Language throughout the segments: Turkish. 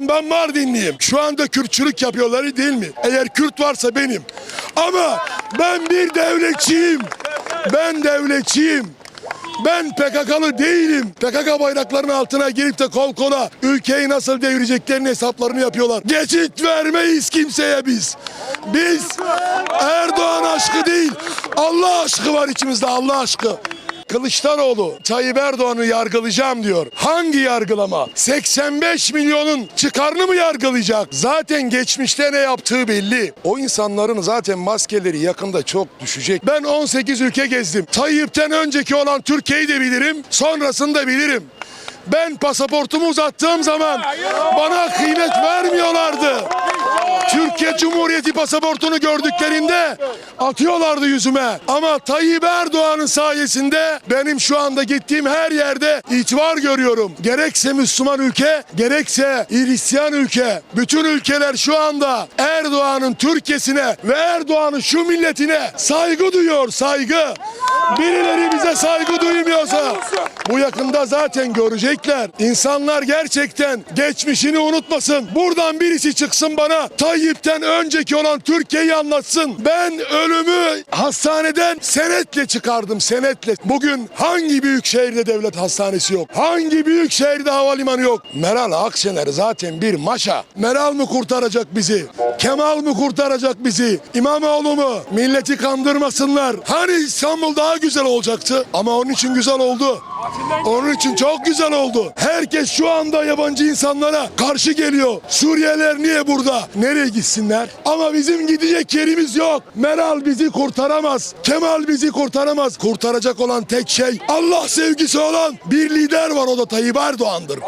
Ben Mardinliyim. Şu anda Kürtçülük yapıyorlar değil mi? Eğer Kürt varsa benim. Ama ben bir devletçiyim. Ben devletçiyim. Ben PKK'lı değilim. PKK bayraklarının altına girip de kol kola ülkeyi nasıl devireceklerini hesaplarını yapıyorlar. Geçit vermeyiz kimseye biz. Biz Erdoğan aşkı değil, Allah aşkı var içimizde Allah aşkı. Kılıçdaroğlu Tayyip Erdoğan'ı yargılayacağım diyor. Hangi yargılama? 85 milyonun çıkarını mı yargılayacak? Zaten geçmişte ne yaptığı belli. O insanların zaten maskeleri yakında çok düşecek. Ben 18 ülke gezdim. Tayyip'ten önceki olan Türkiye'yi de bilirim. Sonrasını da bilirim. Ben pasaportumu uzattığım zaman bana kıymet vermiyorlardı. Türkiye Cumhuriyeti pasaportunu gördüklerinde atıyorlardı yüzüme. Ama Tayyip Erdoğan'ın sayesinde benim şu anda gittiğim her yerde itibar görüyorum. Gerekse Müslüman ülke, gerekse Hristiyan ülke. Bütün ülkeler şu anda Erdoğan'ın Türkiye'sine ve Erdoğan'ın şu milletine saygı duyuyor, saygı. Birileri bize saygı duymuyorsa bu yakında zaten görecekler. İnsanlar gerçekten geçmişini unutmasın. Buradan birisi çıksın bana Tayyip'ten önceki olan Türkiye'yi anlatsın. Ben ölümü hastaneden senetle çıkardım senetle. Bugün hangi büyük şehirde devlet hastanesi yok? Hangi büyük şehirde havalimanı yok? Meral Akşener zaten bir maşa. Meral mı kurtaracak bizi? Kemal mı kurtaracak bizi? İmamoğlu mu? Milleti kandırmasınlar. Hani İstanbul daha güzel olacaktı ama onun için güzel oldu. Onun için çok güzel oldu. Herkes şu anda yabancı insanlara karşı geliyor. Suriyeliler niye burada? Nereye gitsinler? Ama bizim gidecek yerimiz yok. Meral bizi kurtaramaz. Kemal bizi kurtaramaz. Kurtaracak olan tek şey Allah sevgisi olan bir lider var o da Tayyip Erdoğan'dır.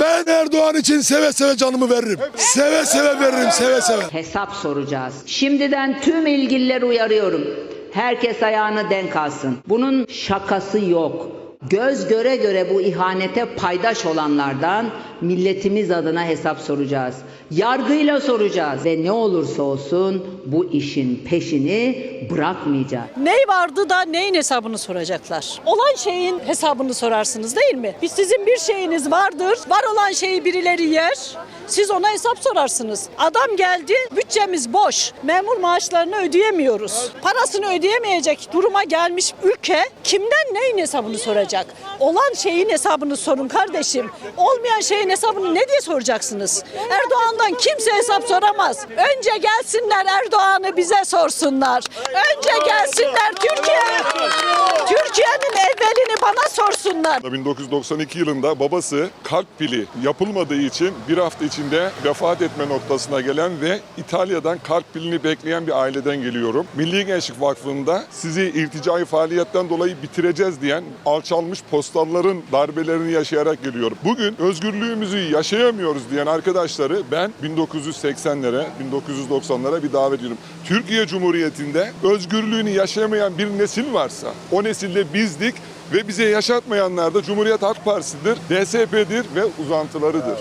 Ben Erdoğan için seve seve canımı veririm. Seve seve veririm seve seve. hesap soracağız. Şimdiden tüm ilgilileri uyarıyorum. Herkes ayağını denk alsın. Bunun şakası yok. Göz göre göre bu ihanete paydaş olanlardan milletimiz adına hesap soracağız. Yargıyla soracağız ve ne olursa olsun bu işin peşini bırakmayacağız. Ney vardı da neyin hesabını soracaklar? Olan şeyin hesabını sorarsınız değil mi? Biz sizin bir şeyiniz vardır. Var olan şeyi birileri yer. Siz ona hesap sorarsınız. Adam geldi, bütçemiz boş. Memur maaşlarını ödeyemiyoruz. Parasını ödeyemeyecek duruma gelmiş ülke kimden neyin hesabını soracak? Olan şeyin hesabını sorun kardeşim. Olmayan şeyin hesabını ne diye soracaksınız? Erdoğan'dan kimse hesap soramaz. Önce gelsinler Erdoğan'ı bize sorsunlar. Önce gelsinler Türkiye. Bana sorsunlar. 1992 yılında babası kalp pili yapılmadığı için bir hafta içinde vefat etme noktasına gelen ve İtalya'dan kalp pilini bekleyen bir aileden geliyorum. Milli Gençlik Vakfı'nda sizi irticai faaliyetten dolayı bitireceğiz diyen alçalmış postalların darbelerini yaşayarak geliyorum. Bugün özgürlüğümüzü yaşayamıyoruz diyen arkadaşları ben 1980'lere, 1990'lara bir davet ediyorum. Türkiye Cumhuriyeti'nde özgürlüğünü yaşayamayan bir nesil varsa o nesilde bizdik ve bize yaşatmayanlar da Cumhuriyet Halk Partisi'dir, DSP'dir ve uzantılarıdır.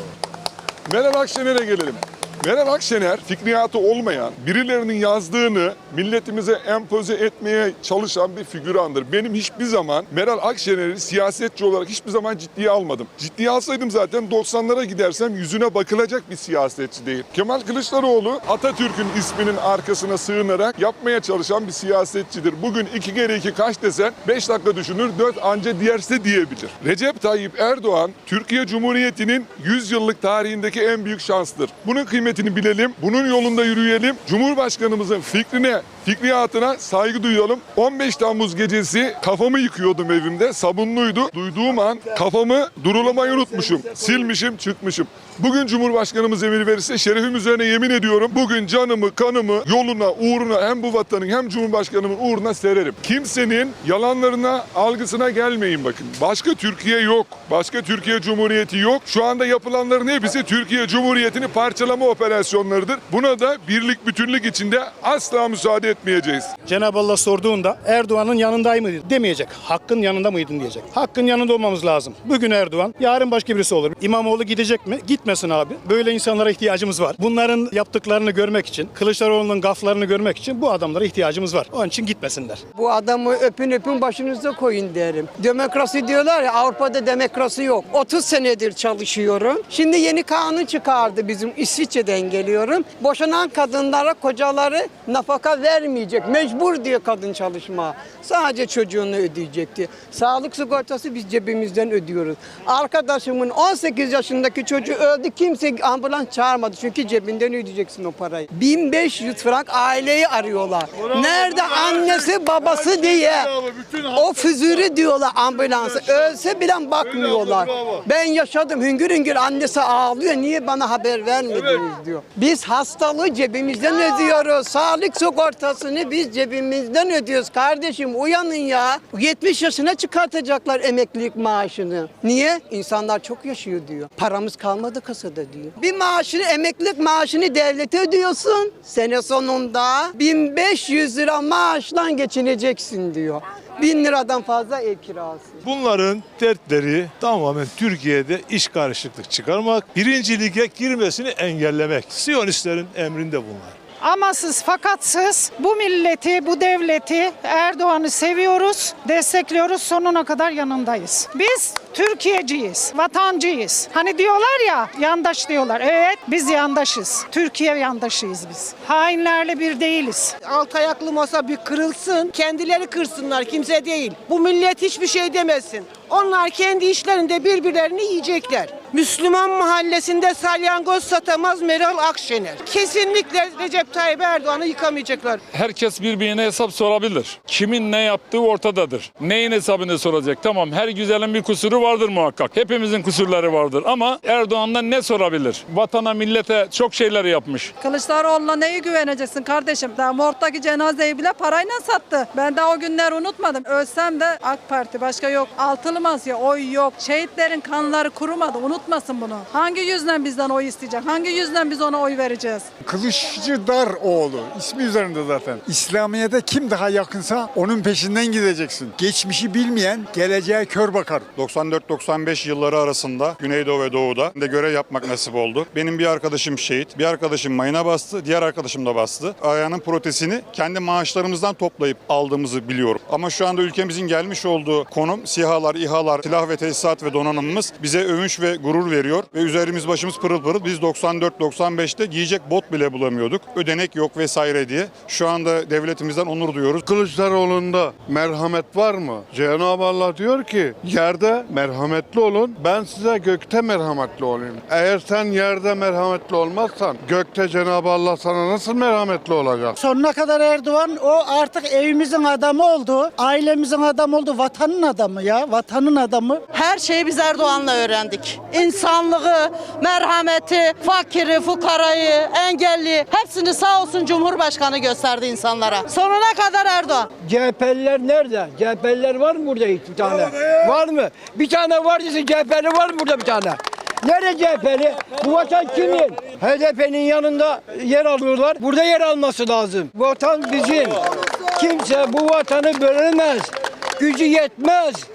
Meral Akşener'e gelelim. Meral Akşener fikriyatı olmayan, birilerinin yazdığını milletimize empoze etmeye çalışan bir figürandır. Benim hiçbir zaman Meral Akşener'i siyasetçi olarak hiçbir zaman ciddiye almadım. Ciddiye alsaydım zaten 90'lara gidersem yüzüne bakılacak bir siyasetçi değil. Kemal Kılıçdaroğlu Atatürk'ün isminin arkasına sığınarak yapmaya çalışan bir siyasetçidir. Bugün iki kere iki kaç desen 5 dakika düşünür, 4 anca diyerse diyebilir. Recep Tayyip Erdoğan Türkiye Cumhuriyeti'nin 100 yıllık tarihindeki en büyük şanstır. Bunun kıymetini bilelim, bunun yolunda yürüyelim. Cumhurbaşkanımızın fikrine, fikriyatına saygı duyalım. 15 Temmuz gecesi kafamı yıkıyordum evimde. Sabunluydu. Duyduğum an kafamı durulamayı unutmuşum. Silmişim, çıkmışım. Bugün Cumhurbaşkanımız emir verirse şerefim üzerine yemin ediyorum. Bugün canımı, kanımı, yoluna, uğruna hem bu vatanın hem Cumhurbaşkanımın uğruna sererim. Kimsenin yalanlarına, algısına gelmeyin bakın. Başka Türkiye yok. Başka Türkiye Cumhuriyeti yok. Şu anda yapılanların hepsi Türkiye Cumhuriyeti'ni parçalama operasyonlarıdır. Buna da birlik bütünlük içinde asla müsaade etmeyeceğiz. Cenab-ı Allah sorduğunda Erdoğan'ın yanındayım mıydın demeyecek. Hakkın yanında mıydın diyecek. Hakkın yanında olmamız lazım. Bugün Erdoğan, yarın başka birisi olur. İmamoğlu gidecek mi? Gitmesin abi. Böyle insanlara ihtiyacımız var. Bunların yaptıklarını görmek için, Kılıçdaroğlu'nun gaflarını görmek için bu adamlara ihtiyacımız var. Onun için gitmesinler. Bu adamı öpün öpün başınıza koyun derim. Demokrasi diyorlar ya Avrupa'da demokrasi yok. 30 senedir çalışıyorum. Şimdi yeni kanun çıkardı bizim İsviçre'den geliyorum. Boşanan kadınlara kocaları nafaka vermeyecek. Mecbur diyor kadın çalışma. Sadece çocuğunu ödeyecekti. Sağlık sigortası biz cebimizden ödüyoruz. Arkadaşımın 18 yaşındaki çocuğu öldü. Kimse ambulans çağırmadı. Çünkü cebinden ödeyeceksin o parayı. 1500 frank aileyi arıyorlar. Nerede annesi babası diye. O füzürü diyorlar ambulansa. Ölse bile bakmıyorlar. Ben yaşadım hüngür hüngür annesi ağlıyor. Niye bana haber vermediniz diyor. Biz hastalığı cebimizden ödüyoruz. Sağlık sigortasını biz cebimizden ödüyoruz. Kardeşim uyanın ya. 70 yaşına çıkartacaklar emeklilik maaşını. Niye? İnsanlar çok yaşıyor diyor. Paramız kalmadı kasada diyor. Bir maaşını emeklilik maaşını devlete ödüyorsun. Sene sonunda 1500 lira maaşla geçineceksin diyor. 1000 liradan fazla ev kirası. Bunların dertleri tamamen Türkiye'de iş karışıklık çıkarmak, birinci lige girmesini engellemek. Siyonistlerin emrinde bunlar. Amasız fakatsız bu milleti, bu devleti Erdoğan'ı seviyoruz, destekliyoruz, sonuna kadar yanındayız. Biz Türkiye'ciyiz, vatancıyız. Hani diyorlar ya, yandaş diyorlar. Evet, biz yandaşız. Türkiye yandaşıyız biz. Hainlerle bir değiliz. alt ayaklı masa bir kırılsın, kendileri kırsınlar, kimse değil. Bu millet hiçbir şey demesin. Onlar kendi işlerinde birbirlerini yiyecekler. Müslüman mahallesinde salyangoz satamaz Meral Akşener. Kesinlikle Recep Tayyip Erdoğan'ı yıkamayacaklar. Herkes birbirine hesap sorabilir. Kimin ne yaptığı ortadadır. Neyin hesabını soracak? Tamam her güzelin bir kusuru vardır muhakkak. Hepimizin kusurları vardır ama Erdoğan'dan ne sorabilir? Vatana, millete çok şeyler yapmış. Kılıçdaroğlu'na neye güveneceksin kardeşim? Daha morttaki cenazeyi bile parayla sattı. Ben daha o günleri unutmadım. Ölsem de AK Parti başka yok. Altılı masaya oy yok. Şehitlerin kanları kurumadı. Unutmasın bunu. Hangi yüzden bizden oy isteyecek? Hangi yüzden biz ona oy vereceğiz? Kılıçdar oğlu. ismi üzerinde zaten. İslamiyet'e kim daha yakınsa onun peşinden gideceksin. Geçmişi bilmeyen geleceğe kör bakar. 94-95 yılları arasında Güneydoğu ve Doğu'da de görev yapmak nasip oldu. Benim bir arkadaşım şehit, bir arkadaşım mayına bastı, diğer arkadaşım da bastı. Ayağının protesini kendi maaşlarımızdan toplayıp aldığımızı biliyorum. Ama şu anda ülkemizin gelmiş olduğu konum SİHA'lar, İHA'lar, silah ve tesisat ve donanımımız bize övünç ve gurur veriyor. Ve üzerimiz başımız pırıl pırıl. Biz 94-95'te giyecek bot bile bulamıyorduk. Ödenek yok vesaire diye. Şu anda devletimizden onur duyuyoruz. Kılıçdaroğlu'nda merhamet var mı? Cenab-ı Allah diyor ki yerde merhametli olun ben size gökte merhametli olayım. Eğer sen yerde merhametli olmazsan gökte Cenab-ı Allah sana nasıl merhametli olacak? Sonuna kadar Erdoğan o artık evimizin adamı oldu, ailemizin adamı oldu, vatanın adamı ya, vatanın adamı. Her şeyi biz Erdoğan'la öğrendik. İnsanlığı, merhameti, fakiri, fukarayı, engelli hepsini sağ olsun Cumhurbaşkanı gösterdi insanlara. Sonuna kadar Erdoğan. CHP'liler nerede? CHP'liler var mı burada bir tane? Var mı? Bir tane var ise CHP'li var mı burada bir tane? Nerede CHP'li? Bu vatan kimin? HDP'nin yanında yer alıyorlar. Burada yer alması lazım. Vatan bizim. Kimse bu vatanı bölemez. Gücü yetmez.